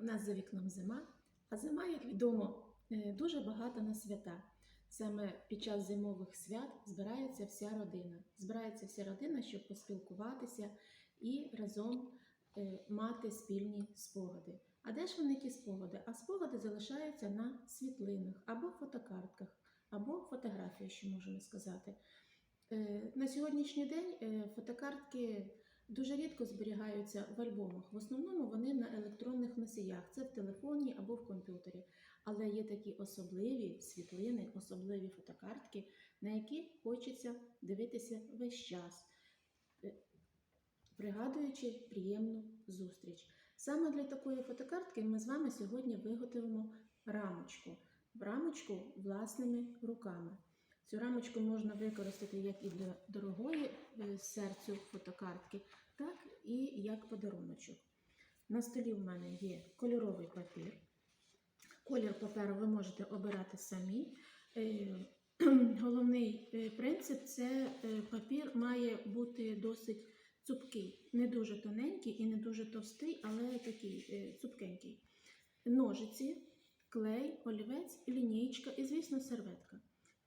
У нас за вікном зима, а зима, як відомо, е, дуже багато на свята. Саме під час зимових свят збирається вся родина. Збирається вся родина, щоб поспілкуватися і разом е, мати спільні спогади. А де ж вони ті спогади? А спогади залишаються на світлинах або фотокартках, або фотографіях, що можемо сказати. Е, На сьогоднішній день фотокартки дуже рідко зберігаються в альбомах. В основному вони на електронних носіях, це в телефоні або в комп'ютері. Але є такі особливі світлини, особливі фотокартки, на які хочеться дивитися весь час, е, пригадуючи приємну зустріч. Саме для такої фотокартки ми з вами сьогодні виготовимо рамочку. Рамочку власними руками. Цю рамочку можна використати як і для дорогої е, серцю фотокартки, так і як подаруночок. На столі в мене є кольоровий папір. Колір паперу ви можете обирати самі. Е, Головний е, принцип це е, папір має бути досить цупкий, не дуже тоненький і не дуже товстий, але такий цупкенький. Ножиці, клей, олівець, лінійка і, звісно, серветка.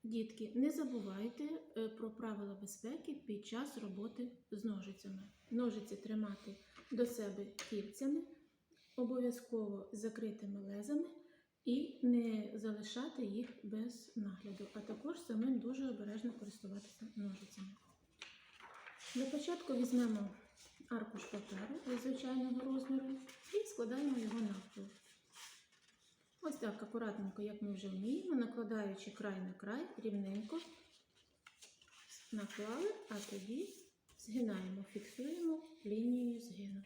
Дітки, не забувайте е, про правила безпеки під час роботи з ножицями. Ножиці тримати до себе кільцями, обов'язково закритими лезами і не залишати їх без нагляду, а також самим дуже обережно користуватися ножицями. Для початку візьмемо аркуш паперу звичайного розміру і складаємо його навпіл. Ось так акуратненько, як ми вже вміємо, накладаючи край на край, рівненько наклали, а тоді згинаємо, фіксуємо лінією згину.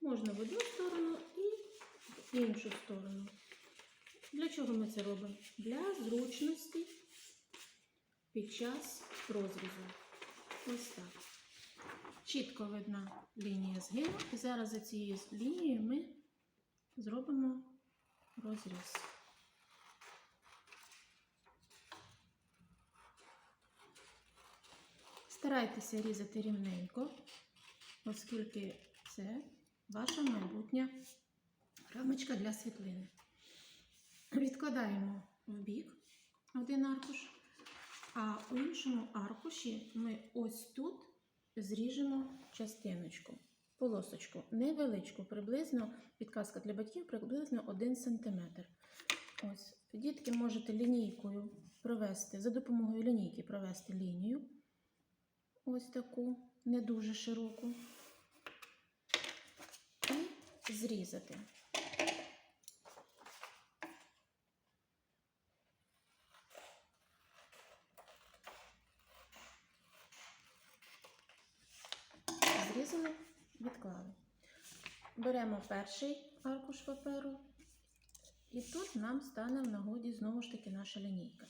Можна в одну сторону і в іншу сторону. Для чого ми це робимо? Для зручності під час розрізу. Ось так. Чітко видна лінія згину. І зараз за цією лінією ми зробимо розріз. Старайтеся різати рівненько, оскільки це ваша майбутня рамочка для світлини. Відкладаємо в бік один аркуш, а у іншому аркуші ми ось тут зріжемо частиночку, полосочку, невеличку, приблизно, підказка для батьків, приблизно 1 см. Ось, дітки можете лінійкою провести, за допомогою лінійки провести лінію, ось таку, не дуже широку, і зрізати. Беремо перший аркуш паперу, і тут нам стане в нагоді знову ж таки наша лінійка.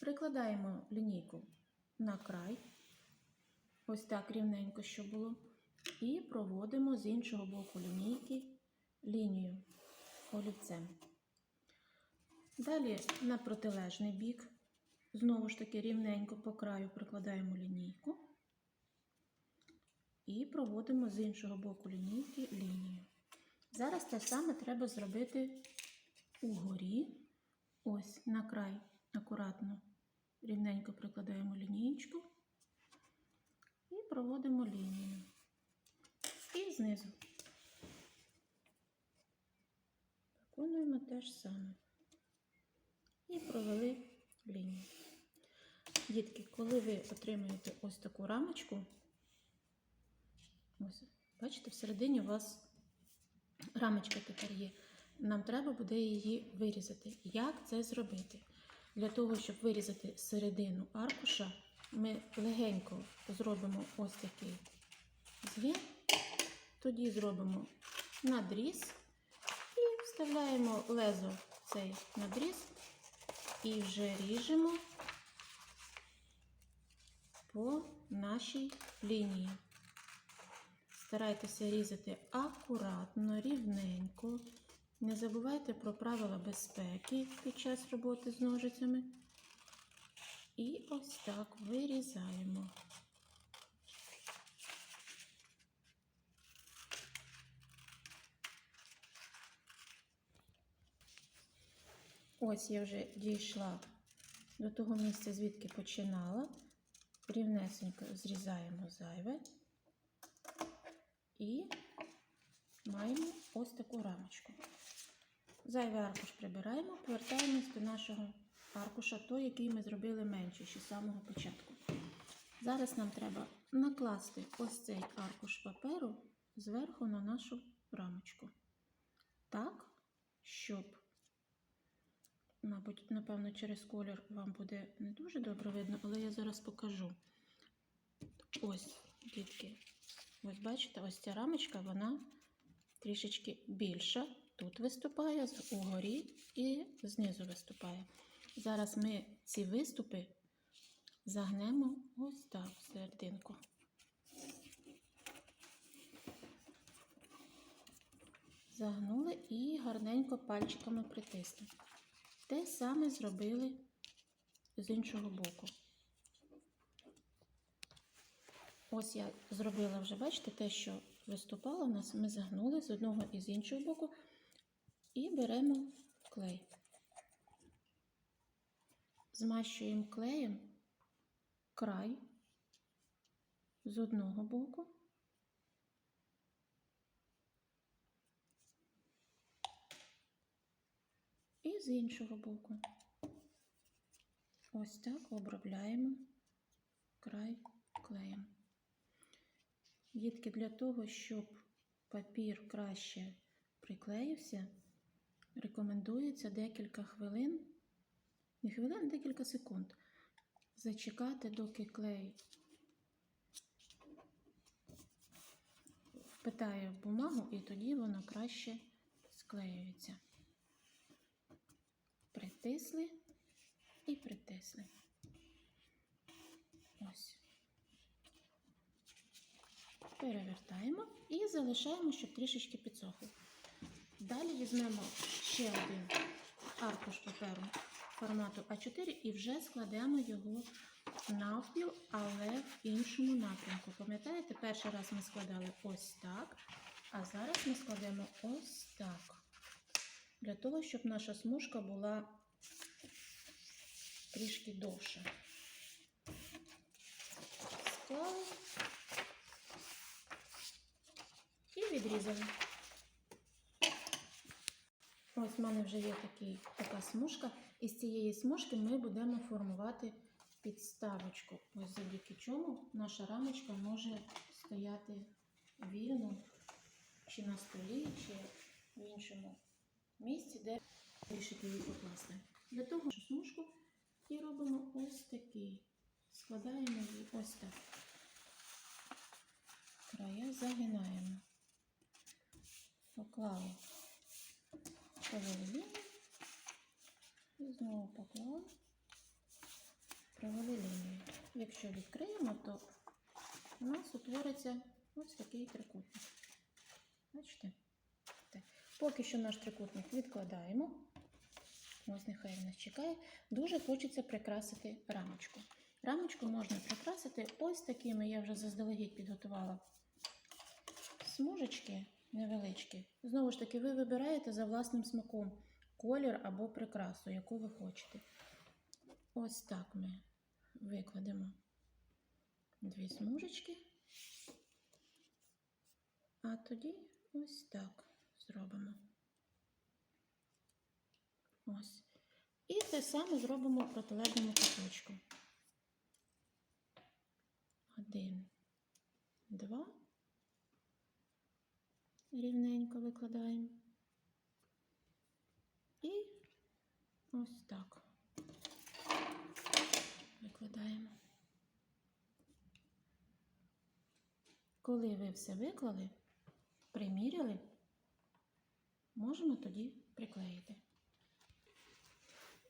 Прикладаємо лінійку на край, ось так рівненько, щоб було, і проводимо з іншого боку лінійки лінію олівцем. Далі на протилежний бік, знову ж таки рівненько по краю прикладаємо лінійку. І проводимо з іншого боку лінійки лінію. Зараз те саме треба зробити угорі. Ось на край акуратно, рівненько прикладаємо лінієчку і проводимо лінію. І знизу. Виконуємо те ж саме. І провели лінію. Дітки, коли ви отримаєте ось таку рамочку, Ось, бачите, всередині у вас рамочка тепер є. Нам треба буде її вирізати. Як це зробити? Для того, щоб вирізати середину аркуша, ми легенько зробимо ось такий згин, тоді зробимо надріз і вставляємо лезо в цей надріз і вже ріжемо по нашій лінії. Старайтеся різати акуратно, рівненько. Не забувайте про правила безпеки під час роботи з ножицями. І ось так вирізаємо. Ось я вже дійшла до того місця, звідки починала. Рівнесенько зрізаємо зайве і маємо ось таку рамочку. Зайвий аркуш прибираємо, повертаємось до нашого аркуша, той, який ми зробили менше ще з самого початку. Зараз нам треба накласти ось цей аркуш паперу зверху на нашу рамочку. Так, щоб, мабуть, напевно, через колір вам буде не дуже добре видно, але я зараз покажу. Ось, дітки, ось бачите, ось ця рамочка, вона трішечки більша. Тут виступає, угорі і знизу виступає. Зараз ми ці виступи загнемо ось так в серединку. Загнули і гарненько пальчиками притисли. Те саме зробили з іншого боку. Ось я зробила вже, бачите, те, що виступало у нас, ми загнули з одного і з іншого боку і беремо клей. Змащуємо клеєм край з одного боку. І з іншого боку. Ось так обробляємо край клеєм. Дітки, для того, щоб папір краще приклеївся, рекомендується декілька хвилин, не хвилин, а декілька секунд. Зачекати, доки клей впитає в бумагу, і тоді воно краще склеюється. Притисли і притисли. Ось. Перевертаємо і залишаємо, щоб трішечки підсохло. Далі візьмемо ще один аркуш паперу формату А4 і вже складемо його навпіл, але в іншому напрямку. Пам'ятаєте, перший раз ми складали ось так, а зараз ми складемо ось так. Для того, щоб наша смужка була трішки довша. Склали і відрізали. Ось в мене вже є такий, така смужка. І з цієї смужки ми будемо формувати підставочку. Ось завдяки чому наша рамочка може стояти вільно чи на столі, чи в іншому місці, де вирішити її покласти. Для того що смужку і робимо ось такий. Складаємо її ось так. Края загинаємо. Поклали провели. І знову поклали, провели лінію. Якщо відкриємо, то у нас утвориться ось такий трикутник. Бачите? Так. Поки що наш трикутник відкладаємо. Ось нехай нас чекає. Дуже хочеться прикрасити рамочку. Рамочку можна прикрасити ось такими, я вже заздалегідь підготувала смужечки невеличкі. Знову ж таки, ви вибираєте за власним смаком колір або прикрасу, яку ви хочете. Ось так ми викладемо дві смужечки. А тоді ось так зробимо. Ось. І те саме зробимо в протилежному куточку. Один, два. Рівненько викладаємо. І ось так викладаємо. Коли ви все виклали, приміряли, можемо тоді приклеїти.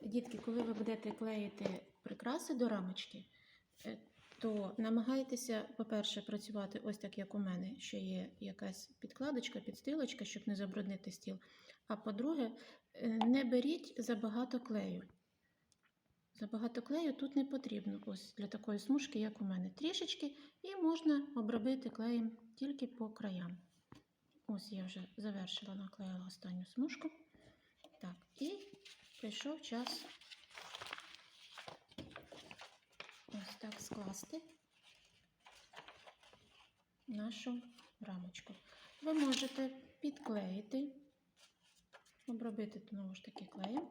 Дітки, коли ви будете клеїти прикраси до рамочки, е, то намагайтеся, по-перше, працювати ось так, як у мене, що є якась підкладочка, підстилочка, щоб не забруднити стіл. А по-друге, е, не беріть забагато клею. Забагато клею тут не потрібно. Ось для такої смужки, як у мене, трішечки, і можна обробити клеєм тільки по краям. Ось я вже завершила, наклеїла останню смужку. Так, і прийшов час ось так скласти нашу рамочку. Ви можете підклеїти, обробити знову ж таки клеєм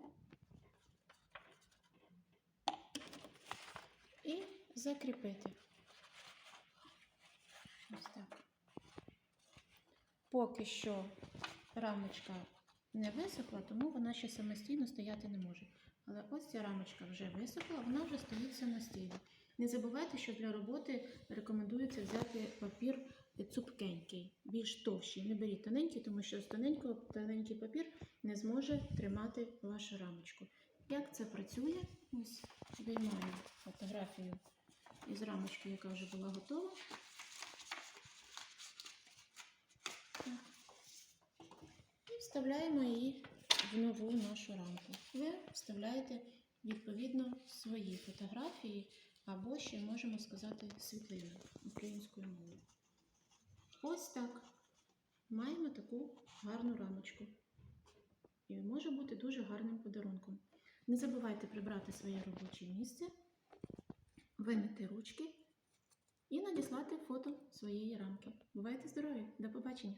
і закріпити. Ось так. Поки що рамочка не висохла, тому вона ще самостійно стояти не може. Але ось ця рамочка вже висохла, вона вже стоїть самостійно. Не забувайте, що для роботи рекомендується взяти папір цупкенький, більш товщий. Не беріть тоненький, тому що з тоненького тоненький папір не зможе тримати вашу рамочку. Як це працює? Ось виймаю фотографію із рамочки, яка вже була готова. І вставляємо її в нову нашу рамку. Ви вставляєте відповідно свої фотографії або ще можемо сказати світлини українською мовою. Ось так. Маємо таку гарну рамочку. І може бути дуже гарним подарунком. Не забувайте прибрати своє робоче місце, вимити ручки і надіслати фото своєї рамки. Бувайте здорові! До побачення!